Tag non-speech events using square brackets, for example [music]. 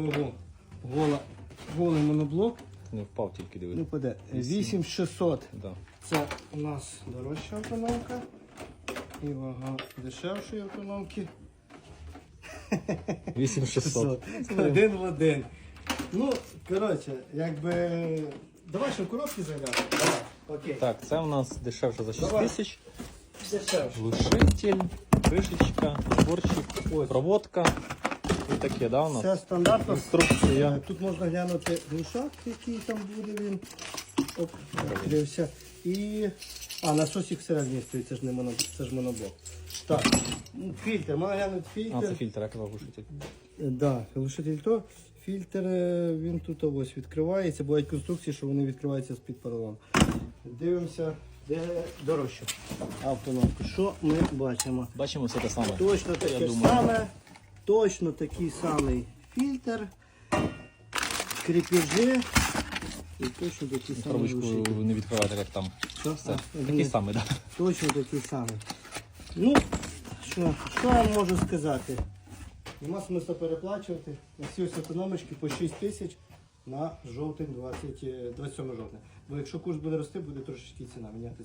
Ого, гола, голий моноблок. Не впав тільки дивись. поде. 8600. Да. Це у нас дорожча автономка. І вага дешевшої автономки. [laughs] 8600. Один в один. Ну, коротше, якби. Давай ще в коробки заглянемо. Давай. Окей. Так, це у нас дешевше за 6 Давай. тисяч. Дешевше. Глушитель, кришечка, зборчик, проводка. Таке, да, у нас? Це стандартно. Інструкція. Тут можна глянути глушак, який там буде він. Оп, відкрився. І. А, насосик всередині стоїть, це ж не моно... це ж моноблок. Так, ну, фільтр, можна глянути фільтр. А, це фільтр, як глушитель. Е, Да, глушитель то. Фільтр е, він тут ось відкривається. Бувають конструкції, що вони відкриваються з-під поролону. Дивимося, де дорожче. Автономку. Що ми бачимо? Бачимо все те саме. Точно таке думаю. саме, точно такий самий фільтр, кріпежі і точно такий самий глушитель. не відкривати, як там. Що? Все. А, Такий ні, самий, так. Да. Точно такий самий. Ну, що, що я вам можу сказати? Нема смисла переплачувати. На всі ось економочки по 6 тисяч на жовтень 20, е, 27 жовтня. Бо якщо курс буде рости, буде трошечки ціна мінятися.